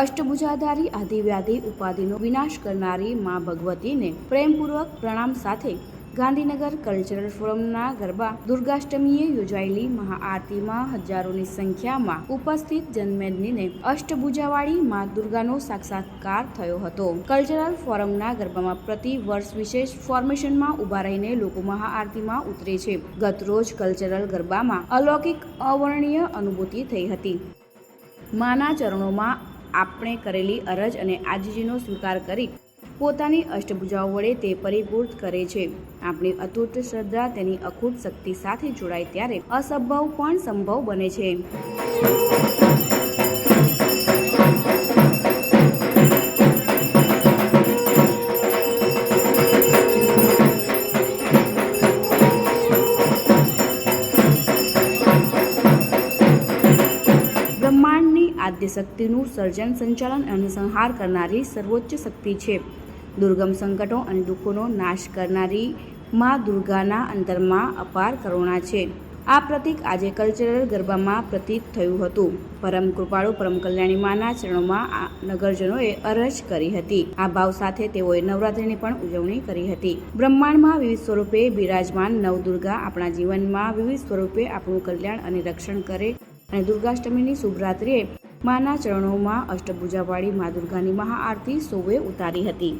અષ્ટભુજાધારી આદિવ્યાધિ ઉપાધિનો વિનાશ કરનારી મા ભગવતીને પ્રેમપૂર્વક પ્રણામ સાથે ગાંધીનગર કલ્ચરલ ફોરમના ગરબા દુર્ગાષ્ટમીએ યોજાયેલી મહાઆરતીમાં હજારોની સંખ્યામાં ઉપસ્થિત જનમેદનીને અષ્ટભુજાવાળી મા દુર્ગાનો સાક્ષાત્કાર થયો હતો. કલ્ચરલ ફોરમના ગરબામાં પ્રતિ વર્ષ વિશેષ ફોર્મેશનમાં ઊભા રહીને લોકો મહાઆરતીમાં ઉતરે છે. ગતરોજ કલ્ચરલ ગરબામાં અલૌકિક અવર્ણનીય અનુભૂતિ થઈ હતી. માના ચરણોમાં આપણે કરેલી અરજ અને આજીજીનો સ્વીકાર કરી પોતાની અષ્ટભુજાઓ વડે તે પરિપૂર્ત કરે છે. આપણી અતૂટ શ્રદ્ધા તેની અખૂટ શક્તિ સાથે જોડાય ત્યારે અસંભવ પણ સંભવ બને છે. આદ્ય શક્તિનું સર્જન, સંચાલન અને સંહાર કરનારી સર્વોચ્ચ શક્તિ છે. દુર્ગમ સંકટો અને દુઃખોનો નાશ કરનારી માં દુર્ગાના અંતરમાં અપાર કરુણા છે. આ પ્રતીક આજે કલ્ચરલ ગરબામાં પ્રતીત થયું હતું. પરમ કૃપાળુ, પરમ કલ્યાણી માના ચરણોમાં આ નગરજનોએ અરજ કરી હતી. આ ભાવ સાથે તેઓએ નવરાત્રિની પણ ઉજવણી કરી હતી. બ્રહ્માંડમાં વિવિધ સ્વરૂપે બિરાજમાન નવદુર્ગા આપણા જીવનમાં વિવિધ સ્વરૂપે આપણું કલ્યાણ અને રક્ષણ કરે અને દુર્ગાષ્ટમીની શુભરાત્રિએ માના ચરણોમાં અષ્ટભુજાવાળી મા દુર્ગાની મહાઆરતી સૌએ ઉતારી હતી.